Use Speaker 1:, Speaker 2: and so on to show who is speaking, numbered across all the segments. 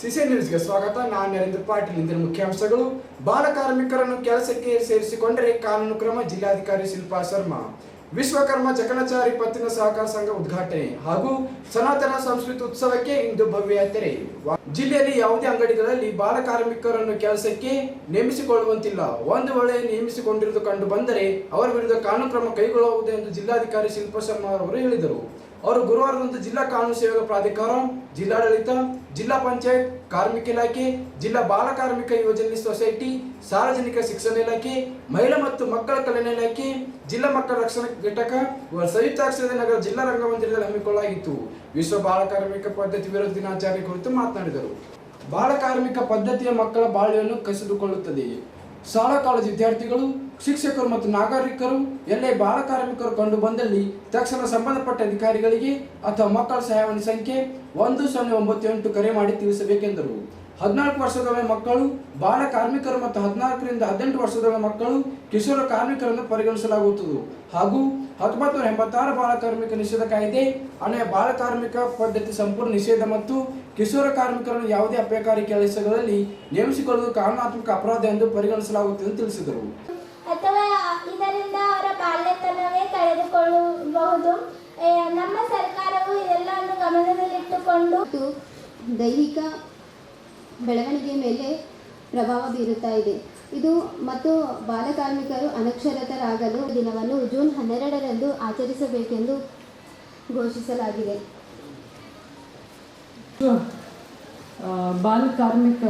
Speaker 1: CC ನ್ಯೂಸ್ಗೆ ಸ್ವಾಗತ. ನಾನು ನರೇಂದ್ರ ಪಾಟೀಲ್. ಇಂದಿನ ಮುಖ್ಯಾಂಶಗಳು. ಬಾಲ ಕಾರ್ಮಿಕರನ್ನು ಕೆಲಸಕ್ಕೆ ಸೇರಿಸಿಕೊಂಡರೆ ಕಾನೂನು ಕ್ರಮ ಜಿಲ್ಲಾಧಿಕಾರಿ ಶಿಲ್ಪಾ ಶರ್ಮಾ. ವಿಶ್ವಕರ್ಮ ಜಕಣಚಾರಿ ಪತ್ತಿನ ಸಹಕಾರ ಸಂಘ ಉದ್ಘಾಟನೆ. ಹಾಗೂ ಸನಾತನ ಸಂಸ್ಕೃತಿ ಉತ್ಸವಕ್ಕೆ ಇಂದು ಭವ್ಯ ತೆರೆ. ಜಿಲ್ಲೆಯಲ್ಲಿ ಯಾವುದೇ ಅಂಗಡಿಗಳಲ್ಲಿ ಬಾಲ ಕಾರ್ಮಿಕರನ್ನು ಕೆಲಸಕ್ಕೆ ನೇಮಿಸಿಕೊಳ್ಳುವಂತಿಲ್ಲ. ಒಂದು ವೇಳೆ ನೇಮಿಸಿಕೊಂಡಿರುವುದು ಕಂಡು ಬಂದರೆ ಅವರ ವಿರುದ್ಧ ಕಾನೂನು ಕ್ರಮ ಕೈಗೊಳ್ಳುವುದು ಎಂದು ಜಿಲ್ಲಾಧಿಕಾರಿ ಶಿಲ್ಪಾ ಶರ್ಮಾ ಅವರು ಹೇಳಿದರು. ಅವರು ಗುರುವಾರದಂದು ಜಿಲ್ಲಾ ಕಾನೂನು ಸೇವೆಗಳ ಪ್ರಾಧಿಕಾರ, ಜಿಲ್ಲಾಡಳಿತ, ಜಿಲ್ಲಾ ಪಂಚಾಯತ್, ಕಾರ್ಮಿಕ ಇಲಾಖೆ, ಜಿಲ್ಲಾ ಬಾಲ ಕಾರ್ಮಿಕ ಯೋಜನೆ ಸೊಸೈಟಿ, ಸಾರ್ವಜನಿಕ ಶಿಕ್ಷಣ ಇಲಾಖೆ, ಮಹಿಳಾ ಮತ್ತು ಮಕ್ಕಳ ಕಲ್ಯಾಣ ಇಲಾಖೆ, ಜಿಲ್ಲಾ ಮಕ್ಕಳ ರಕ್ಷಣಾ ಘಟಕ ಸಂಯುಕ್ತಾಕ್ಷರದ ನಗರ ಜಿಲ್ಲಾ ರಂಗಮಂದಿರದಲ್ಲಿ ಹಮ್ಮಿಕೊಳ್ಳಲಾಗಿತ್ತು. ವಿಶ್ವ ಬಾಲ ಕಾರ್ಮಿಕ ಪದ್ಧತಿ ವಿರೋಧ ದಿನಾಚರಣೆ ಕುರಿತು ಮಾತನಾಡಿದರು. ಬಾಲ ಕಾರ್ಮಿಕ ಪದ್ಧತಿಯ ಮಕ್ಕಳ ಬಾಳ್ವೆಯನ್ನು ಕಸಿದುಕೊಳ್ಳುತ್ತದೆ. ಶಾಲಾ ಕಾಲೇಜು ವಿದ್ಯಾರ್ಥಿಗಳು, ಶಿಕ್ಷಕರು ಮತ್ತು ನಾಗರಿಕರು ಎಲ್ಲೇ ಬಾಲ ಕಾರ್ಮಿಕರು ಕಂಡು ಬಂದಲ್ಲಿ ತಕ್ಷಣ ಸಂಬಂಧಪಟ್ಟ ಅಧಿಕಾರಿಗಳಿಗೆ ಅಥವಾ ಮಕ್ಕಳ ಸಹಾಯವಾಣಿ ಸಂಖ್ಯೆ ಒಂದು ಸೊನ್ನೆ ಒಂಬತ್ತು ಎಂಟು ಕರೆ ಮಾಡಿ ತಿಳಿಸಬೇಕೆಂದರು. ಹದಿನಾಲ್ಕು ವರ್ಷದೊಳಗೆ ಮಕ್ಕಳು ಬಾಲ ಕಾರ್ಮಿಕರು ಮತ್ತು ಹದಿನಾಲ್ಕರಿಂದ ಹದಿನೆಂಟು ವರ್ಷದೊಳಗೆ ಮಕ್ಕಳು ಕಿಶೋರ ಕಾರ್ಮಿಕರನ್ನು ಪರಿಗಣಿಸಲಾಗುತ್ತದೆ ಹಾಗೂ ಹತ್ತೊಂಬತ್ತು ನೂರ ಎಂಬತ್ತಾರು ಬಾಲ ಕಾರ್ಮಿಕ ನಿಷೇಧ ಕಾಯ್ದೆ ಅನೆಯ ಬಾಲ ಕಾರ್ಮಿಕ ಪದ್ಧತಿ ಸಂಪೂರ್ಣ ನಿಷೇಧ ಮತ್ತು ಕಿಶೋರ ಕಾರ್ಮಿಕರನ್ನು ಯಾವುದೇ ಅಪಾಯಕಾರಿ ಕೆಲಸಗಳಲ್ಲಿ ನೇಮಿಸಿಕೊಳ್ಳುವುದು ಕಾನೂನಾತ್ಮಕ ಅಪರಾಧ ಎಂದು ಪರಿಗಣಿಸಲಾಗುತ್ತದೆ ಎಂದು ತಿಳಿಸಿದರು.
Speaker 2: ಅಥವಾ ಇದರಿಂದ ಅವರ ಬಾಲ್ಯತನವೇ ಕಳೆದುಕೊಳ್ಳಬಹುದು. ನಮ್ಮ ಸರ್ಕಾರವು ಇದೆಲ್ಲವನ್ನು ಗಮನದಲ್ಲಿಟ್ಟುಕೊಂಡು
Speaker 3: ದೈಹಿಕ ಬೆಳವಣಿಗೆ ಮೇಲೆ ಪ್ರಭಾವ ಬೀರುತ್ತಾ ಇದೆ. ಇದು ಮತ್ತು ಬಾಲಕಾರ್ಮಿಕರು ಅನಕ್ಷರತರಾಗಲು ದಿನವನ್ನು ಜೂನ್ ಹನ್ನೆರಡರಂದು ಆಚರಿಸಬೇಕೆಂದು ಘೋಷಿಸಲಾಗಿದೆ.
Speaker 4: ಬಾಲ ಕಾರ್ಮಿಕ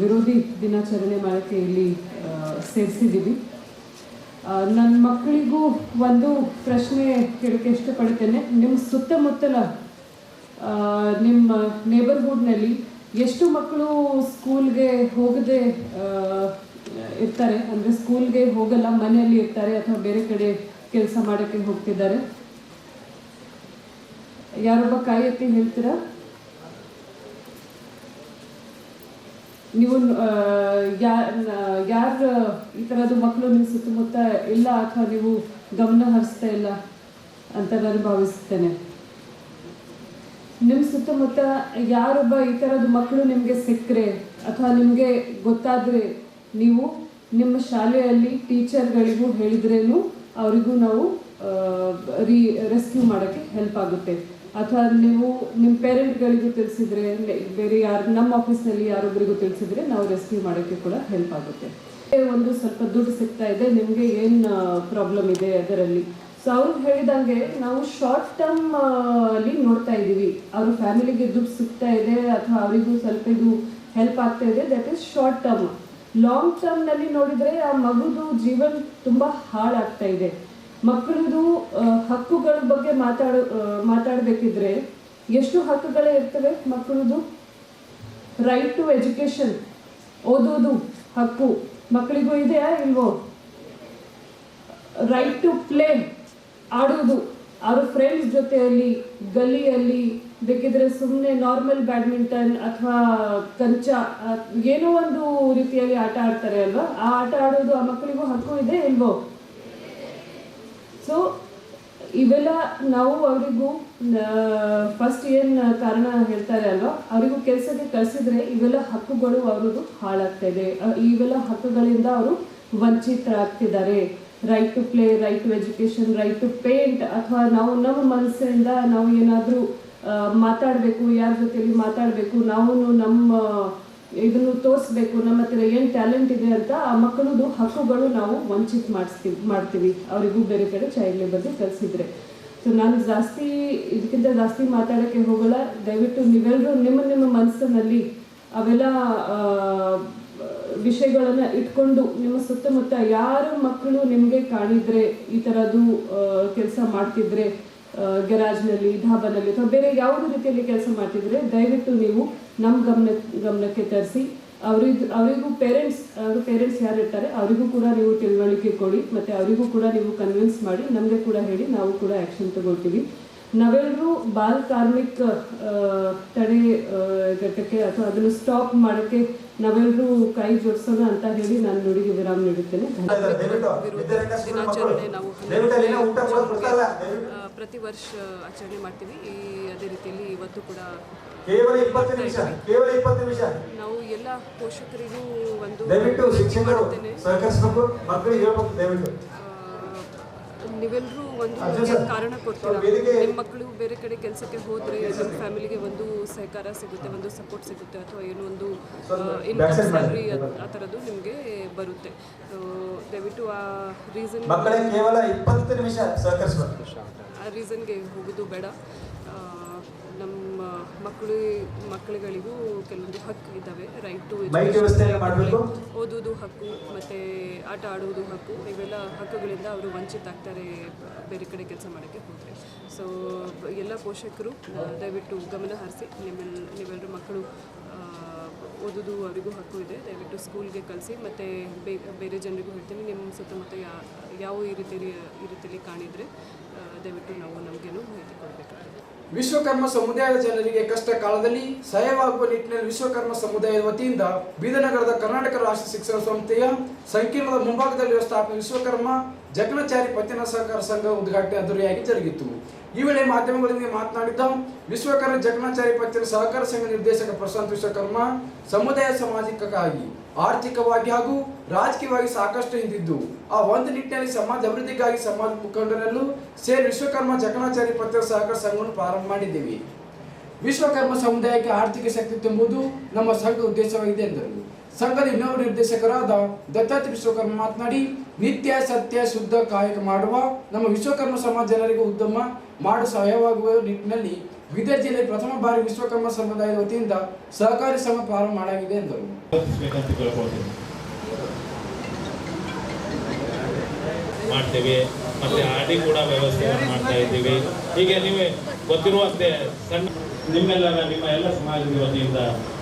Speaker 4: ವಿರೋಧಿ ದಿನಾಚರಣೆ ಮಾಡೋಕ್ಕೆ ಇಲ್ಲಿ ಸೇರಿಸಿದ್ದೀವಿ. ನನ್ನ ಮಕ್ಕಳಿಗೂ ಒಂದು ಪ್ರಶ್ನೆ ಕೇಳೋಕ್ಕೆ ಇಷ್ಟಪಡ್ತೇನೆ. ನಿಮ್ಮ ಸುತ್ತಮುತ್ತಲ ನಿಮ್ಮ ನೇಬರ್ಹುಡ್ನಲ್ಲಿ ಎಷ್ಟು ಮಕ್ಕಳು ಸ್ಕೂಲ್ಗೆ ಹೋಗದೆ ಇರ್ತಾರೆ? ಅಂದರೆ ಸ್ಕೂಲ್ಗೆ ಹೋಗಲ್ಲ, ಮನೆಯಲ್ಲಿ ಇರ್ತಾರೆ ಅಥವಾ ಬೇರೆ ಕಡೆ ಕೆಲಸ ಮಾಡೋಕ್ಕೆ ಹೋಗ್ತಿದ್ದಾರೆ? ಯಾರೊಬ್ಬ ಕೈ ಎತ್ತಿ ಹೇಳ್ತೀರಾ? ನೀವು ಯಾರು, ಈ ಥರದ್ದು ಮಕ್ಕಳು ನಿಮ್ಮ ಸುತ್ತಮುತ್ತ ಇಲ್ಲ ಅಥವಾ ನೀವು ಗಮನ ಹರಿಸ್ತಾ ಇಲ್ಲ ಅಂತ ನಾನು ಭಾವಿಸ್ತೇನೆ. ನಿಮ್ಮ ಸುತ್ತಮುತ್ತ ಯಾರೊಬ್ಬ ಈ ಥರದ ಮಕ್ಕಳು ನಿಮಗೆ ಸಿಕ್ಕರೆ ಅಥವಾ ನಿಮಗೆ ಗೊತ್ತಾದರೆ ನೀವು ನಿಮ್ಮ ಶಾಲೆಯಲ್ಲಿ ಟೀಚರ್ಗಳಿಗೂ ಹೇಳಿದ್ರೇನು ಅವರಿಗೂ ನಾವು ರೀ, ರೆಸ್ಕ್ಯೂ ಮಾಡೋಕ್ಕೆ ಹೆಲ್ಪ್ ಆಗುತ್ತೆ. ಅಥವಾ ನೀವು ನಿಮ್ಮ ಪೇರೆಂಟ್ಗಳಿಗೂ ತಿಳಿಸಿದ್ರೆ ಬೇರೆ ಯಾರು, ನಮ್ಮ ಆಫೀಸ್ನಲ್ಲಿ ಯಾರೊಬ್ಬರಿಗೂ ತಿಳಿಸಿದ್ರೆ ನಾವು ರೆಸ್ಕ್ಯೂ ಮಾಡೋಕ್ಕೆ ಕೂಡ ಹೆಲ್ಪ್ ಆಗುತ್ತೆ. ಒಂದು ಸ್ವಲ್ಪ ದುಡ್ಡು ಸಿಗ್ತಾ ಇದೆ, ನಿಮಗೆ ಏನು ಪ್ರಾಬ್ಲಮ್ ಇದೆ ಅದರಲ್ಲಿ? ಸೊ ಅವ್ರು ಹೇಳಿದಂಗೆ ನಾವು ಶಾರ್ಟ್ ಟರ್ಮ್ ಅಲ್ಲಿ ನೋಡ್ತಾ ಇದ್ದೀವಿ. ಅವ್ರ ಫ್ಯಾಮಿಲಿಗೆ ದುಡ್ಡು ಸಿಗ್ತಾ ಇದೆ ಅಥವಾ ಅವರಿಗೂ ಸ್ವಲ್ಪ ಇದು ಹೆಲ್ಪ್ ಆಗ್ತಾ ಇದೆ. That is short term long ಟರ್ಮ್ನಲ್ಲಿ ನೋಡಿದರೆ ಆ ಮಗುದು ಜೀವನ ತುಂಬ ಹಾಳಾಗ್ತಾ ಇದೆ. ಮಕ್ಕಳದು ಹಕ್ಕುಗಳ ಬಗ್ಗೆ ಮಾತಾಡ ಮಾತಾಡಬೇಕಿದ್ರೆ ಎಷ್ಟು ಹಕ್ಕುಗಳೇ ಇರ್ತವೆ? ಮಕ್ಕಳದು ರೈಟ್ ಟು ಎಜುಕೇಶನ್ ಓದೋದು ಹಕ್ಕು. ಮಕ್ಕಳಿಗೂ ಇದೆಯಾ ಇಲ್ವೋ? ರೈಟ್ ಟು ಪ್ಲೇ ಆಡೋದು ಅವ್ರ ಫ್ರೆಂಡ್ಸ್ ಜೊತೆಯಲ್ಲಿ, ಗಲ್ಲಿಯಲ್ಲಿ ಬೇಕಿದ್ರೆ ಸುಮ್ಮನೆ ನಾರ್ಮಲ್ ಬ್ಯಾಡ್ಮಿಂಟನ್ ಅಥವಾ ಕಂಚ ಏನೋ ಒಂದು ರೀತಿಯಲ್ಲಿ ಆಟ ಆಡ್ತಾರೆ ಅಲ್ವಾ? ಆ ಆಟ ಆಡೋದು ಆ ಮಕ್ಕಳಿಗೂ ಹಕ್ಕು ಇದೆ ಇಲ್ವೋ? ಸೊ ಇವೆಲ್ಲ ನಾವು ಅವರಿಗೂ ಫಸ್ಟ್ ಏನು ಕಾರಣ ಹೇಳ್ತಾರೆ ಅಲ್ವಾ? ಅವರಿಗೂ ಕೆಲಸಕ್ಕೆ ಕಳಿಸಿದ್ರೆ ಇವೆಲ್ಲ ಹಕ್ಕುಗಳು ಅವ್ರದ್ದು ಹಾಳಾಗ್ತಾ ಇದೆ ಇವೆಲ್ಲ ಹಕ್ಕುಗಳಿಂದ ಅವರು ವಂಚಿತರಾಗ್ತಿದ್ದಾರೆ. Right to play right to education right to paint ಅಥವಾ ನಾವು ನಮ್ಮ ಮನಸ್ಸಿಂದ ನಾವು ಏನಾದರೂ ಮಾತಾಡಬೇಕು, ಯಾರ ಜೊತೆಯಲ್ಲಿ ಮಾತಾಡಬೇಕು ನಾವು ನಮ್ಮ, ಇದನ್ನು ತೋರಿಸ್ಬೇಕು, ನಮ್ಮ ಹತ್ರ ಏನು ಟ್ಯಾಲೆಂಟ್ ಇದೆ ಅಂತ ಆ ಮಕ್ಕಳದು ಹಕ್ಕುಗಳು ನಾವು ವಂಚಿತ ಮಾಡಿಸ್ತೀವಿ, ಮಾಡ್ತೀವಿ. ಅವರಿಗೂ ಬೇರೆ ಕಡೆ ಚೈಲ್ಡ್ ಲೇಬರ್ಗೆ ಕಲಿಸಿದ್ರೆ ಸೊ ನಾನು ಜಾಸ್ತಿ ಇದಕ್ಕಿಂತ ಜಾಸ್ತಿ ಮಾತಾಡೋಕ್ಕೆ ಹೋಗಲ್ಲ. ದಯವಿಟ್ಟು ನೀವೆಲ್ಲರೂ ನಿಮ್ಮ ನಿಮ್ಮ ಮನಸ್ಸಿನಲ್ಲಿ ಅವೆಲ್ಲ ವಿಷಯಗಳನ್ನ ಇಟ್ಕೊಂಡು ನಿಮ್ಮ ಸುತ್ತಮುತ್ತ ಯಾರು ಮಕ್ಕಳು ನಿಮಗೆ ಕಾಣಿದ್ರೆ ಈ ಥರದ್ದು ಕೆಲಸ ಮಾಡ್ತಿದ್ರೆ ಗರಾಜ್ನಲ್ಲಿ ಧಾಬಾನಲ್ಲಿ ಅಥವಾ ಬೇರೆ ಯಾವುದೇ ರೀತಿಯಲ್ಲಿ ಕೆಲಸ ಮಾಡ್ತಿದ್ರೆ ದಯವಿಟ್ಟು ನೀವು ನಮ್ಮ ಗಮನ, ಗಮನಕ್ಕೆ ತರಿಸಿ. ಅವ್ರಿಗೆ ಅವರಿಗೂ ಪೇರೆಂಟ್ಸ್ ಅವರು ಪೇರೆಂಟ್ಸ್ ಯಾರು ಇರ್ತಾರೆ ಅವರಿಗೂ ಕೂಡ ನೀವು ತಿಳುವಳಿಕೆ ಕೊಡಿ, ಮತ್ತು ಅವರಿಗೂ ಕೂಡ ನೀವು ಕನ್ವಿನ್ಸ್ ಮಾಡಿ ನಮಗೆ ಕೂಡ ಹೇಳಿ ನಾವು ಕೂಡ ಆ್ಯಕ್ಷನ್ ತಗೊಳ್ತೀವಿ. ನಾವೆಲ್ಲರೂ ಬಾಲ್ ಕಾರ್ಮಿಕ ಆ, ತಡೆ ಘಟಕ್ಕೆ ಘಟ್ಟಕ್ಕೆ ಅಥವಾ ಅದನ್ನು ಸ್ಟಾಪ್ ಮಾಡೋಕ್ಕೆ ನಾವೆಲ್ಲರೂ ಕೈ ಜೋಡಿಸೋಣ ಅಂತ ಹೇಳಿ ನಾನು ನುಡಿಗೆ ವಿರಾಮ ನೀಡುತ್ತೇನೆ.
Speaker 5: ದಿನಾಚರಣೆ ನಾವು ಪ್ರತಿ ವರ್ಷ ಆಚರಣೆ ಮಾಡ್ತೀವಿ. ಈ ಅದೇ ರೀತಿಯಲ್ಲಿ ಇವತ್ತು
Speaker 4: ಕೂಡ
Speaker 5: ಕೇವಲ ಇಪ್ಪತ್ತು ನಿಮಿಷ ಕೇವಲ ಇಪ್ಪತ್ತು ನಿಮಿಷ.
Speaker 4: ನಾವು ಎಲ್ಲ ಪೋಷಕರಿಗೂ ಒಂದು
Speaker 5: ದಯವಿಟ್ಟು ಶಿಕ್ಷಕರು
Speaker 4: ಮಾಡ್ತೇನೆ.
Speaker 5: ಸಹಕರಿಸಬೇಕು ಮಕ್ಕಳಿಗೆ ಹೇಳ್ಬೇಕು ದಯವಿಟ್ಟು.
Speaker 4: ಆ, ನೀವೆಲ್ಲರೂ ಒಂದು ಕಾರಣ ಕೊಡ್ತೀರಾ? ನಿಮ್ಮ ಮಕ್ಕಳು ಬೇರೆ ಕಡೆ ಕೆಲಸಕ್ಕೆ ಹೋದರೆ ನಿಮ್ಮ ಫ್ಯಾಮಿಲಿಗೆ ಒಂದು ಸಹಕಾರ ಸಿಗುತ್ತೆ ಒಂದು ಸಪೋರ್ಟ್ ಸಿಗುತ್ತೆ ಅಥವಾ ಏನೋ ಒಂದು ಇನ್ಕಮ್ ಸ್ಯಾಲ್ರಿ ಆ ಥರದ್ದು ನಿಮಗೆ ಬರುತ್ತೆ. ದಯವಿಟ್ಟು ಆ ರೀಸನ್ ಆ ರೀಸನ್ಗೆ ಹೋಗೋದು ಬೇಡ. ಮಕ್ಕಳು ಮಕ್ಕಳುಗಳಿಗೂ ಕೆಲವೊಂದು ಹಕ್ಕು ಇದ್ದಾವೆ ರೈಟ್ ಟು ಓದೋದು ಹಕ್ಕು ಮತ್ತು ಆಟ ಆಡುವುದು ಹಕ್ಕು ಇವೆಲ್ಲ ಹಕ್ಕುಗಳಿಂದ ಅವರು ವಂಚಿತ ಆಗ್ತಾರೆ ಬೇರೆ ಕಡೆ ಕೆಲಸ ಮಾಡೋಕ್ಕೆ ಹೋದರೆ. ಸೊ ಎಲ್ಲ ಪೋಷಕರು ದಯವಿಟ್ಟು ಗಮನ ಹರಿಸಿ ನಿಮ್ಮೆಲ್ಲ ನೀವೆಲ್ಲರೂ ಮಕ್ಕಳು ಓದೋದು ಅವರಿಗೂ ಹಕ್ಕು ಇದೆ. ದಯವಿಟ್ಟು ಸ್ಕೂಲ್ಗೆ ಕಳಿಸಿ ಮತ್ತು ಬೇರೆ ಜನರಿಗೂ ಹೇಳ್ತೀನಿ ನಿಮ್ಮ ಸುತ್ತಮುತ್ತ ಯಾ ಯಾವ ಈ ರೀತಿಯಲ್ಲಿ ಈ ರೀತಿಯಲ್ಲಿ ಕಾಣಿದರೆ ದಯವಿಟ್ಟು ನಾವು ನಮಗೇನು ಮಾಹಿತಿ ಕೊಡಬೇಕಾಗುತ್ತೆ
Speaker 1: ವಿಶ್ವಕರ್ಮ ಸಮುದಾಯದ ಜನರಿಗೆ ಕಷ್ಟ ಕಾಲದಲ್ಲಿ ಸಹಾಯವಾಗುವ ನಿಟ್ಟಿನಲ್ಲಿ ವಿಶ್ವಕರ್ಮ ಸಮುದಾಯದ ವತಿಯಿಂದ ಬೀದನಗರದ ಕರ್ನಾಟಕ ರಾಷ್ಟ್ರ ಶಿಕ್ಷಣ ಸಂಸ್ಥೆಯ ಸಂಕೀರ್ಣದ ಮುಂಭಾಗದಲ್ಲಿ ಸ್ಥಾಪನೆ ವಿಶ್ವಕರ್ಮ ಜಗಣಚಾರಿ ಪತ್ತಿನ ಸಹಕಾರ ಸಂಘ ಉದ್ಘಾಟನೆ ಅದ್ದೂರಿಯಾಗಿ ಜರುಗಿತು. ಈ ವೇಳೆ ಮಾಧ್ಯಮಗಳೊಂದಿಗೆ ಮಾತನಾಡಿದ ವಿಶ್ವಕರ್ಮ ಜಗಣಾಚಾರಿ ಪತ್ರ ಸಹಕಾರ ಸಂಘ ನಿರ್ದೇಶಕ ಪ್ರಶಾಂತ್ ವಿಶ್ವಕರ್ಮ ಸಮುದಾಯ ಸಾಮಾಜಿಕಕ್ಕಾಗಿ, ಆರ್ಥಿಕವಾಗಿ ಹಾಗೂ ರಾಜಕೀಯವಾಗಿ ಸಾಕಷ್ಟು ಹಿಂದಿದ್ದು, ಆ ಒಂದು ನಿಟ್ಟಿನಲ್ಲಿ ಸಮಾಜ ಅಭಿವೃದ್ಧಿಗಾಗಿ ಸಮಾಜ ಮುಖಂಡರಲ್ಲೂ ಸೇರಿ ವಿಶ್ವಕರ್ಮ ಜಕಣಾಚಾರಿ ಪತ್ರ ಸಹಕಾರ ಸಂಘವನ್ನು ಪ್ರಾರಂಭ ಮಾಡಿದ್ದೇವೆ. ವಿಶ್ವಕರ್ಮ ಸಮುದಾಯಕ್ಕೆ ಆರ್ಥಿಕ ಶಕ್ತಿ ತುಂಬುವುದು ನಮ್ಮ ಸಂಘದ ಉದ್ದೇಶವಾಗಿದೆ ಎಂದರು. ಸಂಘದ ಇನ್ನೊಬ್ಬ ನಿರ್ದೇಶಕರಾದ ದತ್ತಾತ್ರಿ ವಿಶ್ವಕರ್ಮ ಮಾತನಾಡಿ, ನಿತ್ಯ ಸತ್ಯ, ಶುದ್ಧ, ಕಾಯಕ ಮಾಡುವ ನಮ್ಮ ವಿಶ್ವಕರ್ಮ ಸಮಾಜ ಜನರಿಗೆ ಉದ್ಯಮ ಮಾಡಲು ಸಹಾಯವಾಗುವ ನಿಟ್ಟಿನಲ್ಲಿ ಬೀದರ್ ಜಿಲ್ಲೆ ಪ್ರಥಮ ಬಾರಿ ವಿಶ್ವಕರ್ಮ ಸಮುದಾಯದ ವತಿಯಿಂದ ಸಹಕಾರಿ ಸಂಘ ಪ್ರಾರಂಭ ಮಾಡಲಾಗಿದೆ ಎಂದರು.
Speaker 6: ಮಾಡ್ತೇವೆ. ಮತ್ತೆ ಆಡಿ ಡಿ ಕೂಡ ವ್ಯವಸ್ಥೆ ಮಾಡ್ತಾ ಇದ್ದೀವಿ. ಹೀಗೆ ನೀವೇ ಗೊತ್ತಿರುವಂತೆ ಸಣ್ಣ ನಿಮ್ಮೆಲ್ಲರ ನಿಮ್ಮ ಎಲ್ಲ ಸಮಾಜದ ವತಿಯಿಂದ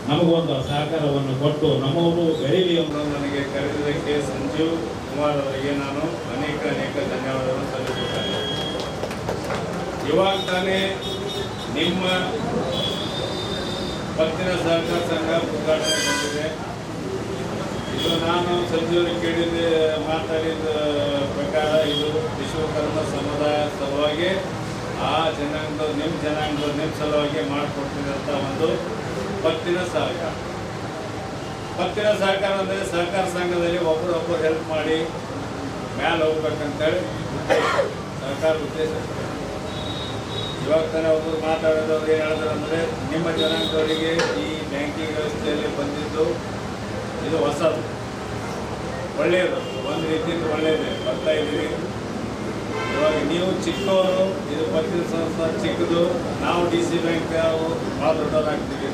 Speaker 6: ನಮಗೊಂದು ಸಹಕಾರವನ್ನು ಕೊಟ್ಟು ನಮ್ಮವರು ಬೆಳೀಲಿ ಅನ್ನೋ
Speaker 7: ನನಗೆ ಕರೆದಿದ್ದಕ್ಕೆ ಸಂಜೀವ್ ಕುಮಾರ್ ಅವರಿಗೆ ನಾನು ಅನೇಕ ಅನೇಕ ಧನ್ಯವಾದಗಳನ್ನು ಸಲ್ಲಿಸುತ್ತೇನೆ. ಇವಾಗ ತಾನೇ ನಿಮ್ಮ ಪತ್ತಿನ ಸಹಕಾರ ಸಂಘ ಉದ್ಘಾಟನೆಗೊಂಡಿದೆ ಇದು ನಾನು ಸಂಜೀವರಿಗೆ ಕೇಳಿದ ಮಾತಾಡಿದ ಪ್ರಕಾರ ಇದು ವಿಶ್ವಕರ್ಮ ಸಮುದಾಯ ಸಲುವಾಗಿ, ಆ ಜನಾಂಗದ ನಿಮ್ಮ ಜನಾಂಗದ ನಿಮ್ಮ ಸಲುವಾಗಿ ಮಾಡಿಕೊಡ್ತಿದಂಥ ಒಂದು ಪತ್ತಿನ ಸಹಕಾರ. ಪತ್ತಿನ ಸಹಕಾರ ಅಂದರೆ ಸಹಕಾರ ಸಂಘದಲ್ಲಿ ಒಬ್ಬರೊಬ್ಬರು ಹೆಲ್ಪ್ ಮಾಡಿ, ಮ್ಯಾಲೆ ಹೋಗ್ಬೇಕಂತೇಳಿ ಸಹಕಾರ ಉದ್ದೇಶ. ಇವಾಗ ತಾನೇ ಒಬ್ಬರು ಮಾತಾಡೋದವ್ರು ಏನು ಹೇಳಿದ್ರು ಅಂದರೆ ನಿಮ್ಮ ಜನಾಂಗದವರಿಗೆ ಈ ಬ್ಯಾಂಕಿಂಗ್ ವ್ಯವಸ್ಥೆಯಲ್ಲಿ ಬಂದಿದ್ದು ಇದು ಹೊಸದು. ಒಳ್ಳೆಯದು. ಒಂದು ರೀತಿಯಿಂದ ಒಳ್ಳೆಯದೇ. ಬರ್ತಾ ಇದ್ದೀವಿ ಇವಾಗ ನೀವು ಚಿಕ್ಕವರು, ಇದು ಪತ್ತಿನ ಸಂಸ್ಥೆ ಚಿಕ್ಕದು, ನಾವು ಡಿ ಸಿ ಬ್ಯಾಂಕ್ ಭಾಳ ದೊಡ್ಡದಾಗ್ತೀವಿ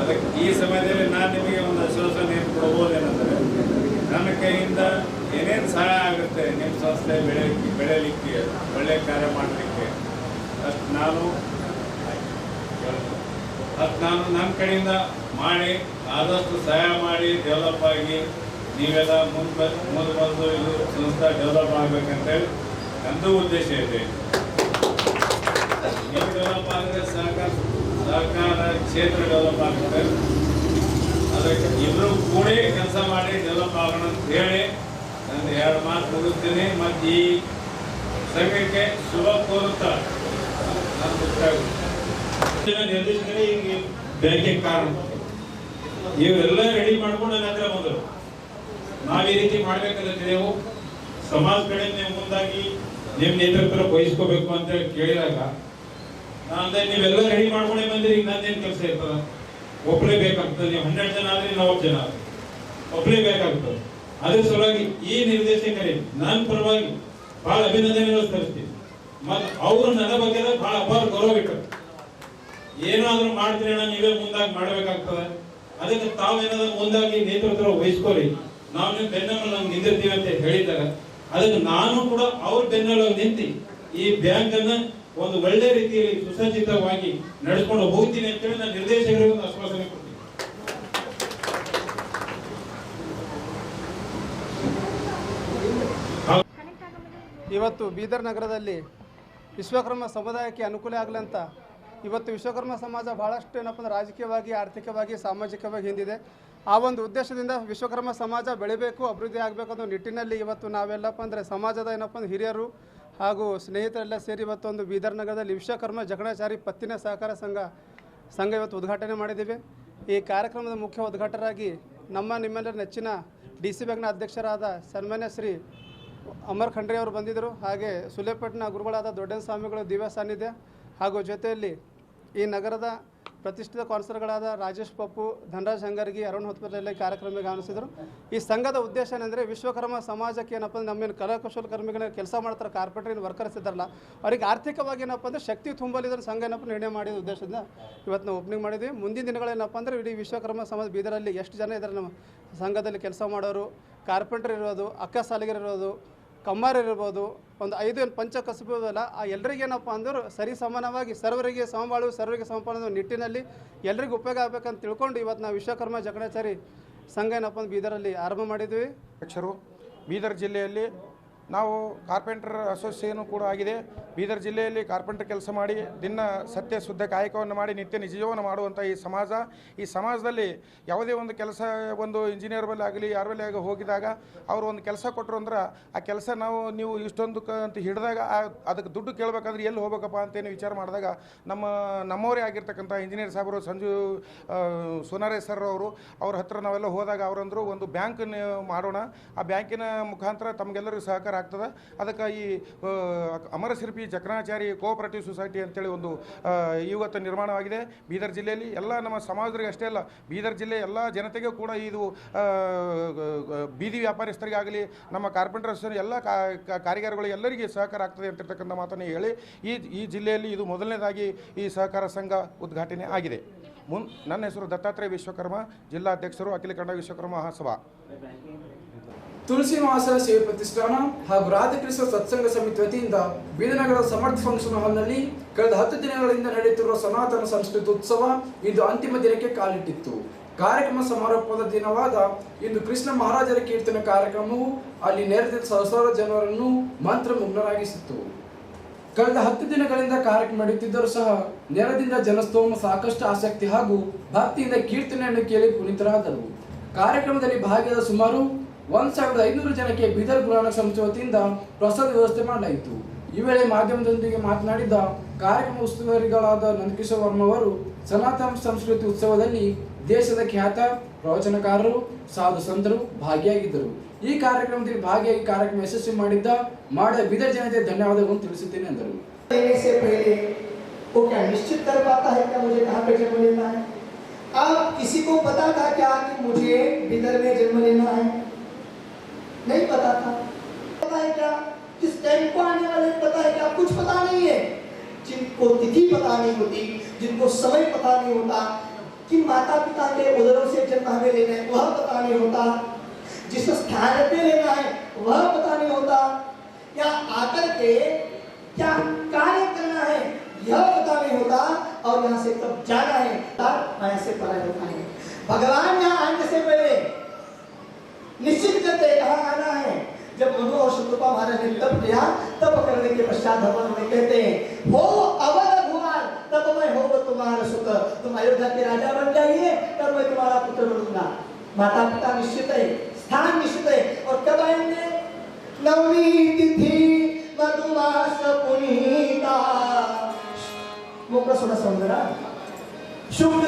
Speaker 7: ಅದಕ್ಕೆ ಈ ಸಮಯದಲ್ಲಿ ನಾನು ನಿಮಗೆ ಒಂದು ಆಶ್ವಾಸನೆ ಏನು ಕೊಡ್ಬೋದೇನೆಂದರೆ, ನನ್ನ ಕೈಯಿಂದ ಏನೇನು ಸಹಾಯ ಆಗುತ್ತೆ ನಿಮ್ಮ ಸಂಸ್ಥೆ ಬೆಳೆ, ಬೆಳೆಯಲಿಕ್ಕೆ ಒಳ್ಳೆಯ ಕಾರ್ಯ ಮಾಡಲಿಕ್ಕೆ? ಅಷ್ಟು ನಾನು ನಮ್ಮ ಕಡೆಯಿಂದ ಮಾಡಿ, ಆದಷ್ಟು ಸಹಾಯ ಮಾಡಿ ಡೆವಲಪ್ ಆಗಿ ನೀವೆಲ್ಲ ಮುಂದೆ ಮುಂದೆ ಬಂದು ಇದು ಸಂಸ್ಥೆ ಡೆವಲಪ್ ಆಗಬೇಕಂತೇಳಿ ಅಂದು ಉದ್ದೇಶ ಇದೆ. ನೀವು ಡೆವಲಪ್ ಆದರೆ ಸಹಕಾರ ಸಹಕಾರ ಕ್ಷೇತ್ರ ಡೆವಲಪ್ ಆಗುತ್ತೆ ಅದಕ್ಕೆ ಎಲ್ಲರೂ ಕೂಡಿ ಕೆಲಸ ಮಾಡಿ ಡೆವಲಪ್ ಆಗೋಣ ಅಂತ ಹೇಳಿ ನಾನು ಎರಡು ಮಾತು ಮುಗಿಸ್ತೀನಿ. ಮತ್ತು ಈ ಸಂಘಕ್ಕೆ ಶುಭ ಕೋರುತ್ತಾ.
Speaker 6: ನಿರ್ದೇಶಕರೇ ಈಗ ಬ್ಯಾಂಕಿಂಗ್ ಕಾರಣ ಇವೆಲ್ಲ ರೆಡಿ ಮಾಡ್ಕೊಂಡು ನನ್ನ ಬಂದರು ನಾವ್ ಈ ರೀತಿ ಮಾಡ್ಬೇಕಂತಿದ್ದೆವು ಸಮಾಜ ಕಡೆ ನೀವು ಮುಂದಾಗಿ ನಿಮ್ ನೇತೃತ್ವ ವಹಿಸ್ಕೋಬೇಕು ಅಂತ ಕೇಳಿದಾಗ, ನಾನು ನೀವೆಲ್ಲ ರೆಡಿ ಮಾಡ್ಕೊಂಡೆ ಬಂದಿರಿ, ಈಗ ನಂದೇನ್ ಕೆಲಸ ಇರ್ತದ? ಒಬ್ಬರೇ ಬೇಕಾಗ್ತದೆ. ನೀವು ಹನ್ನೆರಡು ಜನ ಆದ್ರೆ ನಾವು ಜನ. ಒಬ್ಬರೇ ಬೇಕಾಗ್ತದೆ. ಅದ್ರ ಸಲುವಾಗಿ ಈ ನಿರ್ದೇಶಕರಿಗೆ ನನ್ನ ಪರವಾಗಿ ಬಹಳ ಅಭಿನಂದನೆಗಳು ಸಲ್ಲಿಸ್ತೀನಿ. ಮತ್ತು ಅವರು ನನ್ನ ಬಗ್ಗೆ ಬಹಳ ಅಪಾರ ಗೌರವ ಇಟ್ಟರು ಏನಾದರೂ ಮಾಡ್ತೀರಿ ಅಣ್ಣ, ನೀವೇ ಮುಂದಾಗಿ ಮಾಡ್ಬೇಕಾಗ್ತದೆ. ಅದಕ್ಕೆ ತಾವೇನಾದ್ರೂ ಮುಂದಾಗಿ ನೇತೃತ್ವ ವಹಿಸ್ಕೊಳ್ಳಿ ನಾವು ನೀವು ಬೆನ್ನೆಲ್ಲ ನಿಂದಿರ್ತೀವಿ ಅಂತ ಹೇಳಿದಾಗ, ಅದಕ್ಕೆ ನಾನು ಕೂಡ ಅವ್ರ ಬೆನ್ನೆಲ್ಲ ನಿಂತು ಈ ಬ್ಯಾಂಕ್ ಅನ್ನ ಒಂದು ಒಳ್ಳೆ ರೀತಿಯಲ್ಲಿ ಸುಸಜ್ಜಿತವಾಗಿ ನಡೆಸ್ಕೊಂಡು ಹೋಗ್ತೀನಿ ಅಂತೇಳಿ ನಾನು ನಿರ್ದೇಶಕರಿಗೆ ಒಂದು ಆಶ್ವಾಸನೆ ಕೊಡ್ತೀನಿ.
Speaker 8: ಇವತ್ತು ಬೀದರ್ ನಗರದಲ್ಲಿ ವಿಶ್ವಕರ್ಮ ಸಮುದಾಯಕ್ಕೆ ಅನುಕೂಲ ಆಗಲಿ ಅಂತ ಇವತ್ತು ವಿಶ್ವಕರ್ಮ ಸಮಾಜ ಭಾಳಷ್ಟು ಏನಪ್ಪ ಅಂದ್ರೆ ರಾಜಕೀಯವಾಗಿ, ಆರ್ಥಿಕವಾಗಿ, ಸಾಮಾಜಿಕವಾಗಿ ಹಿಂದಿದೆ. ಆ ಒಂದು ಉದ್ದೇಶದಿಂದ ವಿಶ್ವಕರ್ಮ ಸಮಾಜ ಬೆಳಿಬೇಕು, ಅಭಿವೃದ್ಧಿ ಆಗಬೇಕು ಅನ್ನೋ ನಿಟ್ಟಿನಲ್ಲಿ ಇವತ್ತು ನಾವೆಲ್ಲಪ್ಪ ಅಂದರೆ ಸಮಾಜದ ಏನಪ್ಪ ಅಂದ್ರೆ ಹಿರಿಯರು ಹಾಗೂ ಸ್ನೇಹಿತರೆಲ್ಲ ಸೇರಿ ಇವತ್ತೊಂದು ಬೀದರ್ ನಗರದಲ್ಲಿ ವಿಶ್ವಕರ್ಮ ಜಗಣಾಚಾರಿ ಪತ್ತಿನ ಸಹಕಾರ ಸಂಘ ಸಂಘ ಇವತ್ತು ಉದ್ಘಾಟನೆ ಮಾಡಿದ್ದೀವಿ. ಈ ಕಾರ್ಯಕ್ರಮದ ಮುಖ್ಯ ಉದ್ಘಾಟಕರಾಗಿ ನಮ್ಮ ನಿಮ್ಮೆಲ್ಲರ ನೆಚ್ಚಿನ ಡಿ ಸಿ ಬ್ಯಾಂಕ್ನ ಅಧ್ಯಕ್ಷರಾದ ಸನ್ಮಾನ್ಯ ಶ್ರೀ ಅಮರ್ ಖಂಡ್ರೆ ಅವರು ಬಂದಿದ್ದರು. ಹಾಗೆ ಸುಲೇಪಟ್ಟಣ ಗುರುಗಳಾದ ದೊಡ್ಡನ ಸ್ವಾಮಿಗಳು ದಿವ್ಯ ಸಾನ್ನಿಧ್ಯ ಹಾಗೂ ಜೊತೆಯಲ್ಲಿ ಈ ನಗರದ ಪ್ರತಿಷ್ಠಿತ ಕಾನ್ಸರ್ಗಳಾದ ರಾಜೇಶ್ ಪಪ್ಪು, ಧನರಾಜ್ ಹಂಗರ್ಗಿ, ಅರುಣ್ ಹೊತ್ಪದಲ್ಲಿ ಕಾರ್ಯಕ್ರಮಕ್ಕೆ ಗಮನಿಸಿದರು ಈ ಸಂಘದ ಉದ್ದೇಶ ಏನಂದರೆ ವಿಶ್ವಕರ್ಮ ಸಮಾಜಕ್ಕೆ ಏನಪ್ಪ ಅಂದ್ರೆ ನಮ್ಮೇನು ಕರಕುಶಲ ಕರ್ಮಿಗಳ ಕೆಲಸ ಮಾಡ್ತಾರೆ ಕಾರ್ಪೊರೇಟ್ ವರ್ಕರ್ಸ್ ಇದ್ದಾರಲ್ಲ, ಅವ್ರಿಗೆ ಆರ್ಥಿಕವಾಗಿ ಏನಪ್ಪ ಅಂದರೆ ಶಕ್ತಿ ತುಂಬಲಿದ್ದರೆ ಸಂಘ ಏನಪ್ಪ ನಿರ್ಣಯ ಮಾಡಿದ ಉದ್ದೇಶದಿಂದ ಇವತ್ತು ನಾವು ಓಪನಿಂಗ್ ಮಾಡಿದ್ವಿ. ಮುಂದಿನ ದಿನಗಳೇನಪ್ಪ ಅಂದರೆ ಇಡೀ ವಿಶ್ವಕರ್ಮ ಸಮಾಜ ಬೀದರಲ್ಲಿ ಎಷ್ಟು ಜನ ಇದ್ದಾರೆ ನಮ್ಮ ಸಂಘದಲ್ಲಿ ಕೆಲಸ ಮಾಡೋರು ಕಾರ್ಪೆಂಟ್ರ್ ಇರೋದು, ಅಕ್ಕ ಸಾಲಿಗರು ಇರೋದು ಕಮ್ಮಾರ ಇರ್ಬೋದು ಒಂದು ಐದು ಏನು ಪಂಚ ಕಸಬಲ್ಲ ಆ ಎಲ್ರಿಗೇನಪ್ಪ ಅಂದ್ರೆ ಸರಿ ಸಮಾನವಾಗಿ ಸರ್ವರಿಗೆ ಸಮಬಾಳು, ಸರ್ವರಿಗೆ ಸಮಪಾಲ ನಿಟ್ಟಿನಲ್ಲಿ ಎಲ್ರಿಗೂ ಉಪಯೋಗ ಆಗಬೇಕಂತ ತಿಳ್ಕೊಂಡು ಇವತ್ತು ನಾವು ವಿಶ್ವಕರ್ಮ ಜಕಣಾಚಾರಿ ಸಂಘ ಏನಪ್ಪ ಅಂದ್ರೆ ಬೀದರಲ್ಲಿ ಆರಂಭ ಮಾಡಿದ್ವಿ.
Speaker 9: ಅಧ್ಯಕ್ಷರು, ಬೀದರ್ ಜಿಲ್ಲೆಯಲ್ಲಿ ನಾವು ಕಾರ್ಪೆಂಟರ್ ಅಸೋಸಿಯೇಷನ್ ಕೂಡ ಆಗಿದೆ. ಬೀದರ್ ಜಿಲ್ಲೆಯಲ್ಲಿ ಕಾರ್ಪೆಂಟರ್ ಕೆಲಸ ಮಾಡಿ, ದಿನ ಸತ್ಯ ಶುದ್ಧ ಕಾಯಕವನ್ನು ಮಾಡಿ, ನಿತ್ಯ ನಿಜ ಜೀವನ ಮಾಡುವಂಥ ಈ ಸಮಾಜ. ಈ ಸಮಾಜದಲ್ಲಿ ಯಾವುದೇ ಒಂದು ಕೆಲಸ, ಒಂದು ಇಂಜಿನಿಯರ್ ಬಲ್ಲಿ ಆಗಲಿ, ಯಾರ ಬಲ್ಲಿ ಆಗಿ ಹೋಗಿದಾಗ ಅವರು ಒಂದು ಕೆಲಸ ಕೊಟ್ಟರು ಅಂದ್ರೆ ಆ ಕೆಲಸ ನಾವು, ನೀವು ಇಷ್ಟೊಂದು ಅಂತ ಹಿಡಿದಾಗ ಅದಕ್ಕೆ ದುಡ್ಡು ಕೇಳಬೇಕಾದ್ರೆ ಎಲ್ಲಿ ಹೋಗ್ಬೇಕಪ್ಪ ಅಂತೇನು ವಿಚಾರ ಮಾಡಿದಾಗ ನಮ್ಮ, ನಮ್ಮವರೇ ಆಗಿರ್ತಕ್ಕಂಥ ಇಂಜಿನಿಯರ್ ಸಾಹೇಬರು ಸಂಜು ಸೋನಾರೆ ಸರ್ ಅವರು, ಅವ್ರ ಹತ್ರ ನಾವೆಲ್ಲ ಹೋದಾಗ ಅವರಂದ್ರು ಒಂದು ಬ್ಯಾಂಕ್ ಮಾಡೋಣ. ಆ ಬ್ಯಾಂಕಿನ ಮುಖಾಂತರ ತಮಗೆಲ್ಲರಿಗೂ ಸಹಕಾರ ಆಗ್ತದೆ. ಅದಕ್ಕೆ ಈ ಅಮರ ಅಮರಶಿಲ್ಪಿ ಚಕ್ರಾಚಾರಿ ಕೋಆಪರೇಟಿವ್ ಸೊಸೈಟಿ ಅಂತೇಳಿ ಒಂದು ಇವತ್ತು ನಿರ್ಮಾಣವಾಗಿದೆ. ಬೀದರ್ ಜಿಲ್ಲೆಯಲ್ಲಿ ಎಲ್ಲ ನಮ್ಮ ಸಮಾಜದರಿಗೆ ಅಷ್ಟೇ ಅಲ್ಲ, ಬೀದರ್ ಜಿಲ್ಲೆ ಎಲ್ಲ ಜನತೆಗೂ ಕೂಡ ಇದು ಬೀದಿ ವ್ಯಾಪಾರಸ್ಥರಿಗಾಗಲಿ ನಮ್ಮ ಕಾರ್ಪೆಂಟರ್ಸ್ ಎಲ್ಲ ಕಾರಿಗಾರಗಳು ಎಲ್ಲರಿಗೆ ಸಹಕಾರ ಆಗ್ತದೆ ಅಂತಿರ್ತಕ್ಕಂಥ ಮಾತನ್ನು ಹೇಳಿ, ಈ ಈ ಜಿಲ್ಲೆಯಲ್ಲಿ ಇದು ಮೊದಲನೇದಾಗಿ ಈ ಸಹಕಾರ ಸಂಘ ಉದ್ಘಾಟನೆ ಆಗಿದೆ. ಮುನ್, ನನ್ನ ಹೆಸರು ದತ್ತಾತ್ರೇಯ ವಿಶ್ವಕರ್ಮ, ಜಿಲ್ಲಾಧ್ಯಕ್ಷರು ಅಖಿಲ ಕನ್ನಡ ವಿಶ್ವಕರ್ಮ ಮಹಾಸಭಾ.
Speaker 1: ತುಳಸಿ ಮಹಾಸರ ಸೇವೆ ಪ್ರತಿಷ್ಠಾನ ಹಾಗೂ ರಾಧಾಕೃಷ್ಣ ಸತ್ಸಂಗ ಸಮಿತಿ ವತಿಯಿಂದ ಬೀದನಗರ ಸಮರ್ಥ ಫಂಕ್ಷನ್ ಹಾಲ್ನಲ್ಲಿ ಕಳೆದ ಹತ್ತು ದಿನಗಳಿಂದ ನಡೆಯುತ್ತಿರುವ ಸನಾತನ ಸಂಸ್ಕೃತಿ ಉತ್ಸವ ಇಂದು ಅಂತಿಮ ದಿನಕ್ಕೆ ಕಾಲಿಟ್ಟಿತ್ತು. ಕಾರ್ಯಕ್ರಮ ಸಮಾರೋಪದ ದಿನವಾದ ಇಂದು ಕೃಷ್ಣ ಮಹಾರಾಜರ ಕೀರ್ತನ ಕಾರ್ಯಕ್ರಮವು ಅಲ್ಲಿ ನೆರೆದ ಸಹಸ್ರಾರು ಜನರನ್ನು ಮಂತ್ರಮುಗ್ನರಾಗಿಸಿತ್ತು ಕಳೆದ ಹತ್ತು ದಿನಗಳಿಂದ ಕಾರ್ಯಕ್ರಮ ನಡೆಯುತ್ತಿದ್ದರೂ ಸಹ ನೆರದಿಂದ ಜನಸ್ತೋಮ ಸಾಕಷ್ಟು ಆಸಕ್ತಿ ಹಾಗೂ ಭಕ್ತಿಯಿಂದ ಕೀರ್ತನೆಯನ್ನು ಕೇಳಿ ಪುನೀತರಾದರು. ಕಾರ್ಯಕ್ರಮದಲ್ಲಿ ಭಾಗಿಯಾದ ಸುಮಾರು ಒಂದ್ ಸಾವಿರದ ಐನೂರು ಜನಕ್ಕೆ ಬೀದರ್ ಗುರುನಾನಕ್ ಸಂಸ್ಥೆ ವತಿಯಿಂದ ಪ್ರಸಾದ ವ್ಯವಸ್ಥೆ ಮಾಡಲಾಯಿತು ಈ ವೇಳೆ ಮಾಧ್ಯಮದೊಂದಿಗೆ ಮಾತನಾಡಿದ ಕಾರ್ಯಕ್ರಮ ಉಸ್ತುವಾರಿಗಳಾದ ನಂದಕಿಶೋರ್ ವರ್ಮ ಅವರು ಸನಾತನ ಸಂಸ್ಕೃತಿ ಉತ್ಸವದಲ್ಲಿ ದೇಶದ ಖ್ಯಾತ ಪ್ರವಚನಕಾರರು ಸಾಧು ಸಂತರು ಭಾಗಿಯಾಗಿದ್ದರು ಈ ಕಾರ್ಯಕ್ರಮದಲ್ಲಿ ಭಾಗಿಯಾಗಿ ಕಾರ್ಯಕ್ರಮ ಯಶಸ್ವಿ ಮಾಡಿದ್ದ ಮಾಡಿದ ಬೀದರ್ ಜನತೆ ಧನ್ಯವಾದಗಳನ್ನು ತಿಳಿಸುತ್ತೇನೆ ಎಂದರು
Speaker 10: लेने से पहले वो क्या निश्चित कर पाता है क्या मुझे कहाँ पे जन्म लेना है अब किसी को पता था क्या कि मुझे बिदर में जन्म लेना है नहीं पता था। पता है क्या? किस टाइम को आने वाले पता है क्या? कुछ पता नहीं है। जिनको तिथि पता नहीं होती, जिनको समय पता नहीं होता, कि माता पिता के उदरों से जन्म हमें लेना है वह पता नहीं होता। जिस स्थान पे लेना है, वह पता नहीं होता। या आकर के क्या कार्य करना है, यह पता नहीं होता, और यहाँ से कब जाना है यहाँ से पता होता है भगवान यहाँ आने से पहले निश्चित करते कहा आना है जब मनु और शत्रुपा महाराज ने तप किया तप करने के पश्चात भगवान हमें कहते हैं हो अवध भुवान तब मैं हो तुम्हारा सुत। तुम अयोध्या के राजा बन जाइए तब मैं तुम्हारा पुत्र बनूंगा. माता पिता निश्चित है स्थान निश्चित है और कब आएंगे? नवमी तिथि मधुमास पुनीता। मोकळा सोडा सौंदर्य। शुक्ल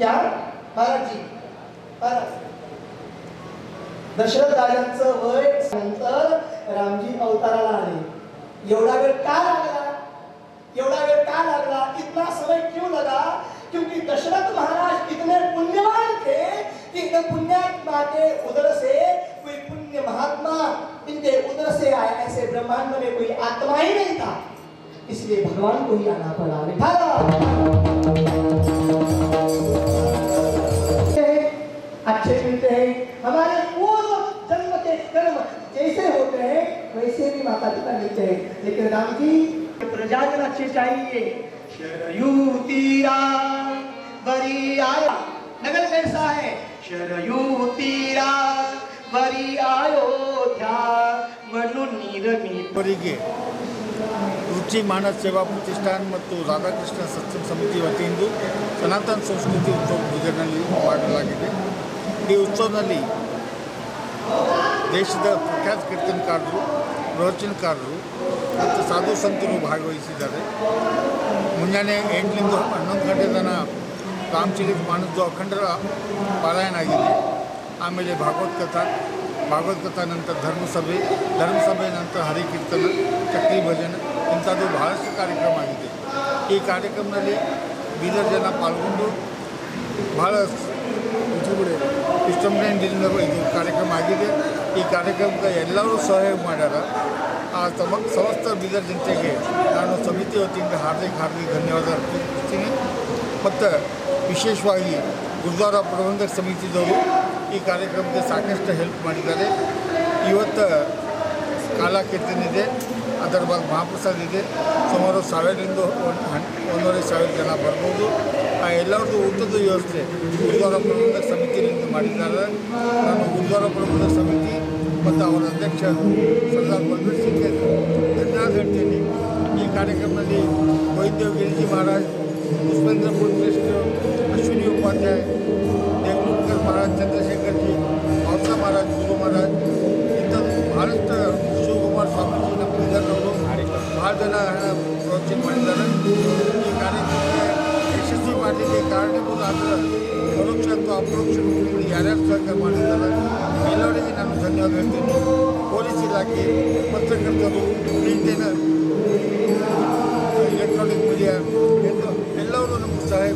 Speaker 10: क्या महाराज दशरथ राजांचं वय नंतर रामजी अवताराला आले. एवढा वेळ का लागला? एवढा वेळ का लागला? इतना समय क्यों लगा? क्योंकि दशरथ महाराज इतने पुण्यवान थे कि इन पुण्यात्मा के उदर से कोई पुण्य महात्मा इनके उदर से आया ऐसे ब्रह्मांड में कोई आत्मा ही नहीं था। इसलिए भगवान को ही आना पड़ा। बिठा अच्छे मिलते हैं हमारे पूर्व जन्म के कर्म जैसे होते हैं वैसे भी माता पिता मिलते हैं लेकिन राम जी प्रजाजन अच्छे चाहिए शरयू तीरा बरी आया नगर कैसा है शरयू तीरा बरी अयोध्या मनु नीरमी
Speaker 11: ಅವರಿಗೆ ರುಚಿ ಮಾನವ ಸೇವಾ ಪ್ರತಿಷ್ಠಾನ ಮತ್ತು ರಾಧಾಕೃಷ್ಣ ಸತ್ಸಂಗ ಸಮಿತಿ ವತಿಯಿಂದ ಸನಾತನ ಸಂಸ್ಕೃತಿ ಉತ್ಸವ ಬೀದರ್ನಲ್ಲಿ ಮಾಡಲಾಗಿದೆ ಈ ಉತ್ಸವದಲ್ಲಿ ದೇಶದ ಪ್ರಖ್ಯಾತ ಕೀರ್ತನಕಾರರು, ಪ್ರವಚನಕಾರರು ಮತ್ತು ಸಾಧು ಸಂತರು ಭಾಗವಹಿಸಿದ್ದಾರೆ. ಮುಂಜಾನೆ ಎಂಟರಿಂದ ಹನ್ನೊಂದು ಗಂಟೆ ತನ ರಾಮಚಿರಿ ಮಾನದ್ದು ಅಖಂಡರ ಪಾರಾಯಣ ಆಗಿದೆ. ಆಮೇಲೆ ಭಾಗವತ್ ಕಥಾ ನಂತರ ಧರ್ಮಸಭೆ ಧರ್ಮಸಭೆ ನಂತರ ಹರಿಕೀರ್ತನ, ಚಕ್ರಿ ಭಜನ ಇಂಥದ್ದು ಬಹಳಷ್ಟು ಕಾರ್ಯಕ್ರಮ ಆಗಿದೆ. ಈ ಕಾರ್ಯಕ್ರಮದಲ್ಲಿ ಬೀದರ್ ಜನ ಪಾಲ್ಗೊಂಡು ಬಹಳ ವಿಜೃಂಭಣೆಯಿಂದ ಇದು ಕಾರ್ಯಕ್ರಮ ಆಗಿದೆ. ಈ ಕಾರ್ಯಕ್ರಮಕ್ಕೆ ಎಲ್ಲರೂ ಸಹಾಯ ಮಾಡ್ಯಾರ. ಆ ಸಮ, ಸಮಸ್ತ ಬೀದರ್ ಜನತೆಗೆ ನಾನು ಸಮಿತಿ ವತಿಯಿಂದ ಹಾರ್ದಿಕ ಹಾರ್ದಿಕ ಧನ್ಯವಾದ ಅರ್ಪಿಸ್ತೀನಿ. ಮತ್ತು ವಿಶೇಷವಾಗಿ ಗುರುದ್ವಾರ ಪ್ರಬಂಧಕ ಸಮಿತಿದವರು ಈ ಕಾರ್ಯಕ್ರಮಕ್ಕೆ ಸಾಕಷ್ಟು ಹೆಲ್ಪ್ ಮಾಡಿದ್ದಾರೆ. ಇವತ್ತು ಕಾಲ ಕೀರ್ತನೆ ಇದೆ, ಅದರ ಬಗ್ಗೆ ಮಹಾಪ್ರಸಾದ್ ಇದೆ. ಸುಮಾರು ಸಾವಿರದಿಂದ ಒಂದು, ಒಂದೂವರೆ ಸಾವಿರ ಜನ ಬರ್ಬೋದು. ಆ ಎಲ್ಲರದ್ದು ಊಟದ ವ್ಯವಸ್ಥೆ ಗುರುದ್ವಾರ ಪ್ರಬಂಧಕ ಸಮಿತಿಯಿಂದ ಮಾಡಿದ್ದಾರೆ ನಾನು ಗುರುದ್ವಾರ ಪ್ರಬಂಧಕ ಸಮಿತಿ ಮತ್ತು ಅವರ ಅಧ್ಯಕ್ಷ ಸರ್ದಾರ್ ಬಲ್ಬೀರ್ ಸಿಂಗ್ಗೆ ಧನ್ಯವಾದ ಹೇಳ್ತೀನಿ ಈ ಕಾರ್ಯಕ್ರಮದಲ್ಲಿ ವೈದ್ಯ ಗಿರಿಜಿ ಮಹಾರಾಜ್ ಪುಷ್ಪೇಂದ್ರ ಪುಟ್ರಿಸ್ಟ್ ಅಶ್ವಿನಿ ಉಪಾಧ್ಯಾಯ ದೇವಲೂಕರ್ ಮಹಾರಾಜ್ ಚಂದ್ರಶೇಖರ್ ಜಿ ಅವಸಾ ಮಹಾರಾಜ್ ಗುರು ಮಹಾರಾಜ್ ಇಂಥದ್ದು ಭಾಳಷ್ಟು ಶಿವಕುಮಾರ್ ಸ್ವಾಮೀಜಿ ನಮ್ಮ ಬೀದರ್ನವರು ಭಾಳ ಜನ ಪ್ರವಚನ ಮಾಡಿದ್ದಾರೆ ಈ ಕಾರ್ಯಕ್ರಮಕ್ಕೆ ಯಶಸ್ವಿ ಮಾಡಲಿಕ್ಕೆ ಕಾರಣೀಭೂತ ಪರೋಕ್ಷ ಅಥವಾ ಅಪರೋಕ್ಷ ರೂಪದಲ್ಲಿ ಯಾರ್ಯಾರು ಸಹಕಾರ ಮಾಡಿದ್ದಾರೆ ಎಲ್ಲರಿಗೆ ನಾನು ಧನ್ಯವಾದ ಹೇಳ್ತೀನಿ. ಪೊಲೀಸ್ ಇಲಾಖೆ, ಪತ್ರಕರ್ತರು ಪ್ರಿಂಟ್ ಎಲೆಕ್ಟ್ರಾನಿಕ್ ಮೀಡಿಯಾ ಎಲ್ಲರೂ ನಮಗೆ ಸಹಾಯ